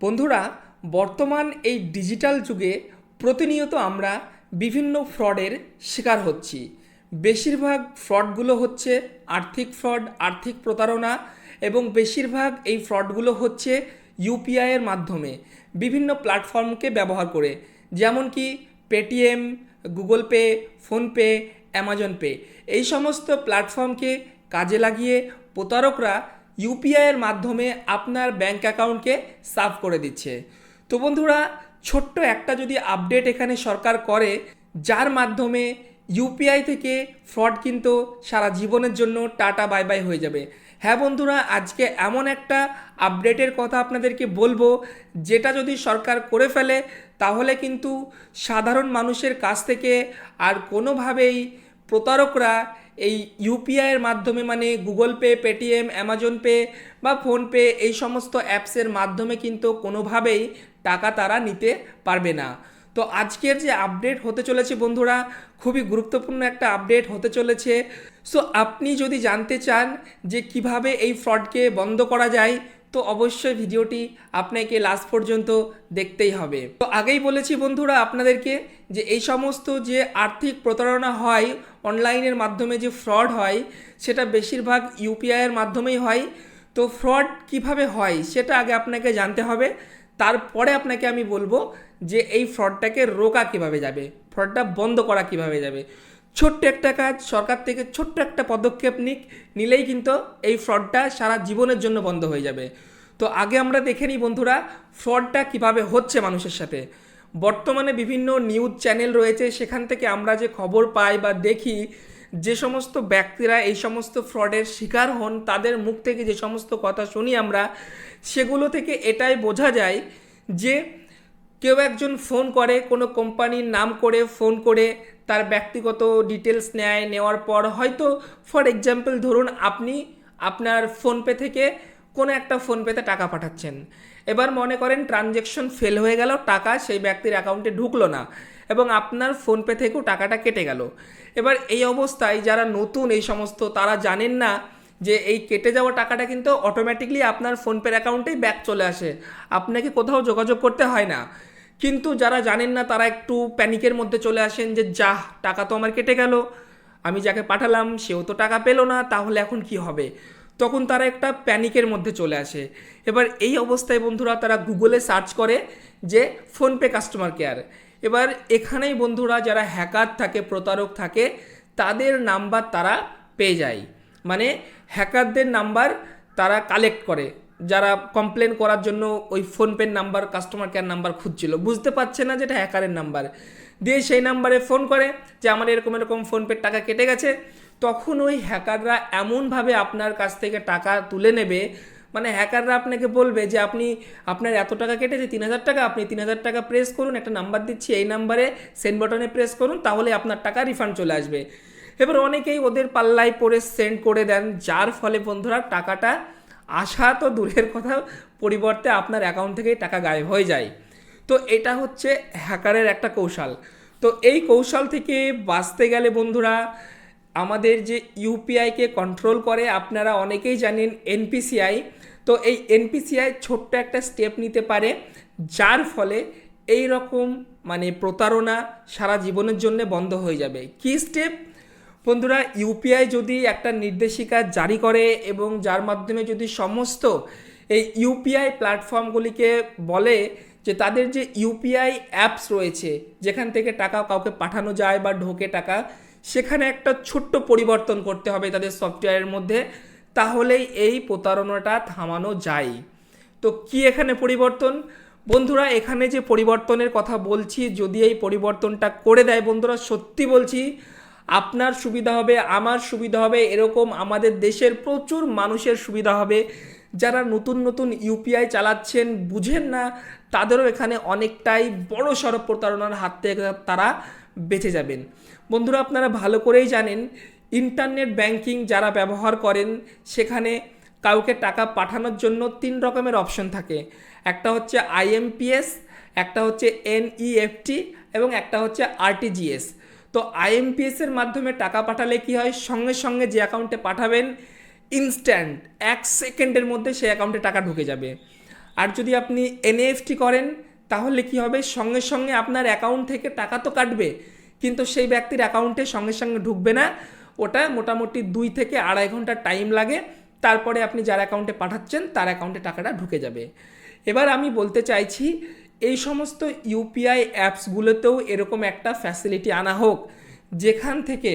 বন্ধুরা, বর্তমান এই ডিজিটাল যুগে প্রতিনিয়ত আমরা বিভিন্ন ফ্রডের শিকার হচ্ছি। বেশিরভাগ ফ্রডগুলো হচ্ছে আর্থিক ফ্রড, আর্থিক প্রতারণা এবং বেশিরভাগ এই ফ্রডগুলো হচ্ছে ইউপিআইয়ের মাধ্যমে বিভিন্ন প্ল্যাটফর্মকে ব্যবহার করে। যেমন কি Paytm, Google pay, PhonePe, Amazon pay. এই সমস্ত প্ল্যাটফর্মকে কাজে লাগিয়ে প্রতারকরা ইউপিআইয়ের মাধ্যমে আপনার ব্যাঙ্ক অ্যাকাউন্টকে সাফ করে দিচ্ছে। তো বন্ধুরা, ছোট্ট একটা যদি আপডেট এখানে সরকার করে, যার মাধ্যমে ইউপিআই থেকে ফ্রড কিন্তু সারা জীবনের জন্য টাটা বাই বাই হয়ে যাবে। হ্যাঁ বন্ধুরা, আজকে এমন একটা আপডেটের কথা আপনাদেরকে বলব, যেটা যদি সরকার করে ফেলে, তাহলে কিন্তু সাধারণ মানুষের কাছ থেকে আর কোনোভাবেই প্রতারকরা এই ইউপিআইয়ের মাধ্যমে মানে Google pay Paytm Amazon pay বা ফোনপে এই সমস্ত অ্যাপসের মাধ্যমে কিন্তু কোনোভাবেই টাকা তারা নিতে পারবে না। তো আজকের যে আপডেট হতে চলেছে বন্ধুরা, খুবই গুরুত্বপূর্ণ একটা আপডেট হতে চলেছে। সো আপনি যদি জানতে চান যে কীভাবে এই ফ্রডকে বন্ধ করা যায়, তো অবশ্যই ভিডিওটি আপনাকে লাস্ট পর্যন্ত দেখতেই হবে। তো আগেই বলেছি বন্ধুরা আপনাদেরকে যে এই সমস্ত যে আর্থিক প্রতারণা হয় অনলাইনের মাধ্যমে যে ফ্রড হয়, সেটা বেশিরভাগ ইউপিআইয়ের মাধ্যমেই হয়। তো ফ্রড কীভাবে হয়, সেটা আগে আপনাকে জানতে হবে। তারপরে আপনাকে আমি বলব যে এই ফ্রডটাকে রোকা কীভাবে যাবে, ফ্রডটা বন্ধ করা কীভাবে যাবে। ছোট্ট একটা কাজ, সরকার থেকে ছোট্ট একটা পদক্ষেপ নিক, নিলেই কিন্তু এই ফ্রডটা সারা জীবনের জন্য বন্ধ হয়ে যাবে। তো আগে আমরা দেখে নিই বন্ধুরা, ফ্রডটা কীভাবে হচ্ছে মানুষের সাথে। বর্তমানে বিভিন্ন নিউজ চ্যানেল রয়েছে, সেখান থেকে আমরা যে খবর পাই বা দেখি, যে সমস্ত ব্যক্তিরা এই সমস্ত ফ্রডের শিকার হন, তাদের মুখ থেকে যে সমস্ত কথা শুনি আমরা, সেগুলো থেকে এটাই বোঝা যায় যে কেউ একজন ফোন করে, কোনো কোম্পানির নাম করে ফোন করে, তার ব্যক্তিগত ডিটেলস নেয়, নেওয়ার পর হয়তো, ফর এক্সাম্পল ধরুন, আপনি আপনার ফোনপে থেকে কোনো একটা ফোনপেতে টাকা পাঠাচ্ছেন। এবার মনে করেন ট্রানজ্যাকশন ফেল হয়ে গেল, টাকা সেই ব্যক্তির অ্যাকাউন্টে ঢুকলো না এবং আপনার ফোনপে থেকেও টাকাটা কেটে গেল। এবার এই অবস্থায় যারা নতুন এই সমস্ত, তারা জানেন না যে এই কেটে যাওয়া টাকাটা কিন্তু অটোমেটিকলি আপনার ফোনপের অ্যাকাউন্টেই ব্যাক চলে আসে। আপনাকে কোথাও যোগাযোগ করতে হয় না। কিন্তু যারা জানেন না, তারা একটু প্যানিকের মধ্যে চলে আসেন যে যা টাকা তো আমার কেটে গেল। আমি যাকে পাঠালাম, সেও তো টাকা পেল না, তাহলে এখন কি হবে? তখন তারা একটা প্যানিকের মধ্যে চলে আসে। এবার এই অবস্থায় বন্ধুরা তারা গুগলে সার্চ করে যে ফোনপে কাস্টমার কেয়ার। এবার এখানেই বন্ধুরা যারা হ্যাকার থাকে, প্রতারক থাকে, তাদের নাম্বার তারা পেয়ে যায়। মানে হ্যাকারদের নাম্বার তারা কালেক্ট করে। যারা কমপ্লেন করার জন্য ওই ফোনপের নাম্বার, কাস্টমার কেয়ার নাম্বার খুঁজছিল। বুঝতে পারছে না যে এটা হ্যাকারের নাম্বার। দিয়ে সেই নাম্বারে ফোন করে যে আমার এরকম এরকম ফোনপের টাকা কেটে গেছে। তখন ওই হ্যাকাররা এমনভাবে আপনার কাছ থেকে টাকা তুলে নেবে মানে হ্যাকাররা আপনাকে বলবে যে আপনি, আপনার এত টাকা কেটেছে, তিন হাজার টাকা, আপনি তিন হাজার টাকা প্রেস করুন, একটা নাম্বার দিচ্ছি, এই নাম্বারে সেন্ড বাটনে প্রেস করুন, তাহলে আপনার টাকা রিফান্ড চলে আসবে। এবার অনেকেই ওদের পাল্লায় পরে সেন্ড করে দেন, যার ফলে বন্ধুরা টাকাটা আসা তো দূরের কথা, পরিবর্তে আপনার অ্যাকাউন্ট থেকেই টাকা গায়েব হয়ে যায়। তো এটা হচ্ছে হ্যাকারের একটা কৌশল। তো এই কৌশল থেকে বাঁচতে গেলে বন্ধুরা আমাদের যে ইউপিআইকে কন্ট্রোল করে, আপনারা অনেকেই জানেন এনপিসিআই তো এই এনপিসিআই ছোট্ট একটা স্টেপ নিতে পারে, যার ফলে এই রকম মানে প্রতারণা সারা জীবনের জন্য বন্ধ হয়ে যাবে। কি স্টেপ বন্ধুরা ইউপিআই যদি একটা নির্দেশিকা জারি করে এবং যার মাধ্যমে যদি সমস্ত এই ইউপিআই প্ল্যাটফর্মগুলিকে বলে যে তাদের যে ইউপিআই অ্যাপস রয়েছে, যেখান থেকে টাকা কাউকে পাঠানো যায় বা ঢোকে টাকা সেখানে একটা ছোট্ট পরিবর্তন করতে হবে তাদের সফটওয়্যারের মধ্যে, তাহলেই এই প্রতারণাটা থামানো যায়। তো কি এখানে পরিবর্তন? বন্ধুরা, এখানে যে পরিবর্তনের কথা বলছি, যদি এই পরিবর্তনটা করে দেয় বন্ধুরা, সত্যি বলছি, আপনার সুবিধা হবে, আমার সুবিধা হবে, এরকম আমাদের দেশের প্রচুর মানুষের সুবিধা হবে। যারা নতুন নতুন ইউপিআই চালাচ্ছেন, বুঝেন না, তাদেরও এখানে অনেকটাই বড় সড়ো প্রতারণার হাত থেকে তারা বেঁচে যাবেন। বন্ধুরা, আপনারা ভালো করেই জানেন, ইন্টারনেট ব্যাংকিং যারা ব্যবহার করেন, সেখানে কাউকে টাকা পাঠানোর জন্য তিন রকমের অপশন থাকে। একটা হচ্ছে আইএমপিএস একটা হচ্ছে এনইএফটি এবং একটা হচ্ছে আরটিজিএস তো আইএমপিএস এর মাধ্যমে টাকা পাঠালে কি হয়? সঙ্গে সঙ্গে যে অ্যাকাউন্টে পাঠাবেন, ইনস্ট্যান্ট এক সেকেন্ডের মধ্যে সেই অ্যাকাউন্টে টাকা ঢুকে যাবে। আর যদি আপনি এনএফটি করেন, তাহলে কি হবে? সঙ্গে সঙ্গে আপনার অ্যাকাউন্ট থেকে টাকা তো কাটবে কিন্তু সেই ব্যক্তির অ্যাকাউন্টে সঙ্গে সঙ্গে ঢুকবে না। ওটা মোটামুটি দুই থেকে আড়াই ঘণ্টা টাইম লাগে। তারপরে আপনি যার অ্যাকাউন্টে পাঠাচ্ছেন, তার অ্যাকাউন্টে টাকাটা ঢুকে যাবে। এবার আমি বলতে চাইছি, এই সমস্ত ইউপিআই অ্যাপসগুলোতেও এরকম একটা ফ্যাসিলিটি আনা হোক, যেখান থেকে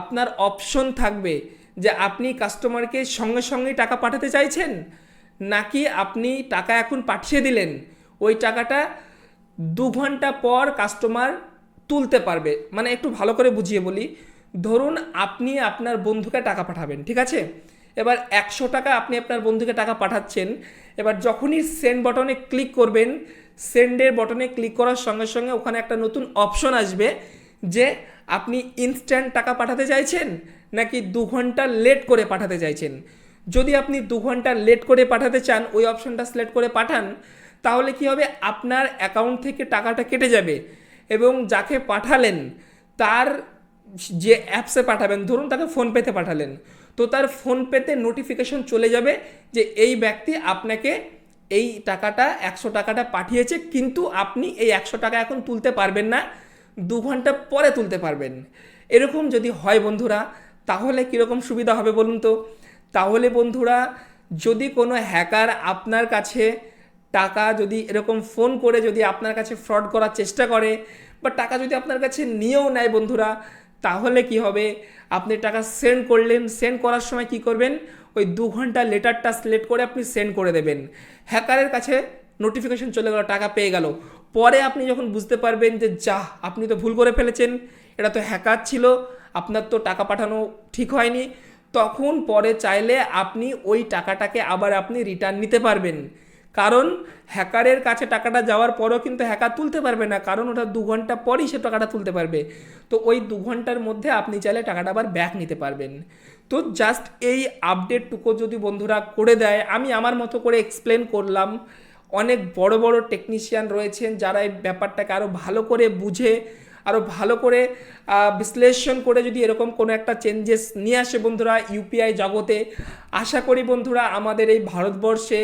আপনার অপশন থাকবে যে আপনি কাস্টমারকে সঙ্গে সঙ্গেই টাকা পাঠাতে চাইছেন, নাকি আপনি টাকা এখন পাঠিয়ে দিলেন। ওই টাকাটা দু ঘণ্টা পর কাস্টমার তুলতে পারবে। মানে একটু ভালো করে বুঝিয়ে বলি। ধরুন আপনি আপনার বন্ধুকে টাকা পাঠাবেন, ঠিক আছে? এবার একশো টাকা আপনি আপনার বন্ধুকে টাকা পাঠাচ্ছেন। এবার যখনই সেন্ড বটনে ক্লিক করবেন সেন্ডের বটনে ক্লিক করার সঙ্গে সঙ্গে ওখানে একটা নতুন অপশন আসবে যে আপনি ইনস্ট্যান্ট টাকা পাঠাতে চাইছেন নাকি দু ঘণ্টা লেট করে পাঠাতে চাইছেন। যদি আপনি দু ঘণ্টা লেট করে পাঠাতে চান, ওই অপশনটা সিলেক্ট করে পাঠান, তাহলে কি হবে? আপনার অ্যাকাউন্ট থেকে টাকাটা কেটে যাবে। এবং যাকে পাঠালেন, তার যে অ্যাপসে পাঠাবেন, ধরুন তাকে ফোনপেতে পাঠালেন, তো তার ফোনপেতে নোটিফিকেশন চলে যাবে যে এই ব্যক্তি আপনাকে এই টাকাটা, একশো টাকাটা পাঠিয়েছে, কিন্তু আপনি এই একশো টাকা এখন তুলতে পারবেন না, দু ঘণ্টা পরে তুলতে পারবেন। এরকম যদি হয় বন্ধুরা, তাহলে কীরকম সুবিধা হবে বলুন তো? তাহলে বন্ধুরা, যদি কোনো হ্যাকার আপনার কাছে টাকা যদি এরকম ফোন করে যদি আপনার কাছে ফ্রড করার চেষ্টা করে, বা টাকা যদি আপনার কাছে নিয়েও নেয় বন্ধুরা, তাহলে কি হবে? আপনি টাকা সেন্ড করলেন সেন্ড করার সময় কি করবেন? ওই দু ঘণ্টা লেটারটা সিলেক্ট করে আপনি সেন্ড করে দেবেন। হ্যাকারের কাছে নোটিফিকেশন চলে গেল, টাকা পেয়ে গেল। পরে আপনি যখন বুঝতে পারবেন যে যা আপনি তো ভুল করে ফেলেছেন, এটা তো হ্যাকার ছিল, আপনার তো টাকা পাঠানো ঠিক হয়নি। তখন পরে চাইলে আপনি ওই টাকাটাকে আবার আপনি রিটার্ন নিতে পারবেন। কারণ হ্যাকারের কাছে টাকাটা যাওয়ার পরও কিন্তু হ্যাকার তুলতে পারবে না, কারণ ওটা দু ঘণ্টা পরই সে টাকাটা তুলতে পারবে। তো ওই দু ঘণ্টার মধ্যে আপনি চাইলে টাকাটা আবার ব্যাক নিতে পারবেন। তো জাস্ট এই আপডেটটুকু যদি বন্ধুরা করে দেয়, আমি আমার মতো করে এক্সপ্লেন করলাম। অনেক বড় বড় টেকনিশিয়ান রয়েছেন যারা এই ব্যাপারটাকে আরও ভালো করে বুঝে আরও ভালো করে বিশ্লেষণ করে যদি এরকম কোনো একটা চেঞ্জেস নিয়ে আসে বন্ধুরা ইউপিআই জগতে। আশা করি বন্ধুরা আমাদের এই ভারতবর্ষে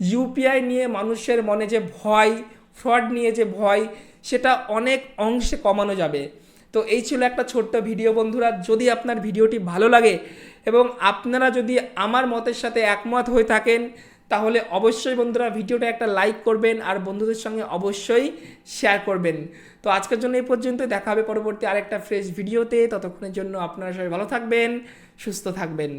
ইউপিআই নিয়ে মানুষের মনে যে ভয় ফ্রড নিয়ে যে ভয়, সেটা অনেক অংশে কমানো যাবে। তো এই ছিল একটা ছোট্ট ভিডিও বন্ধুরা। যদি আপনার ভিডিওটি ভালো লাগে এবং আপনারা যদি আমার মতের সাথে একমত হয়ে থাকেন, তাহলে অবশ্যই বন্ধুরা ভিডিওটা একটা লাইক করবেন আর বন্ধুদের সঙ্গে অবশ্যই শেয়ার করবেন। তো আজকের জন্য এই পর্যন্ত। দেখা হবে পরবর্তী আরেকটা ফ্রেশ ভিডিওতে ততক্ষণের জন্য আপনারা সবাই ভালো থাকবেন, সুস্থ থাকবেন।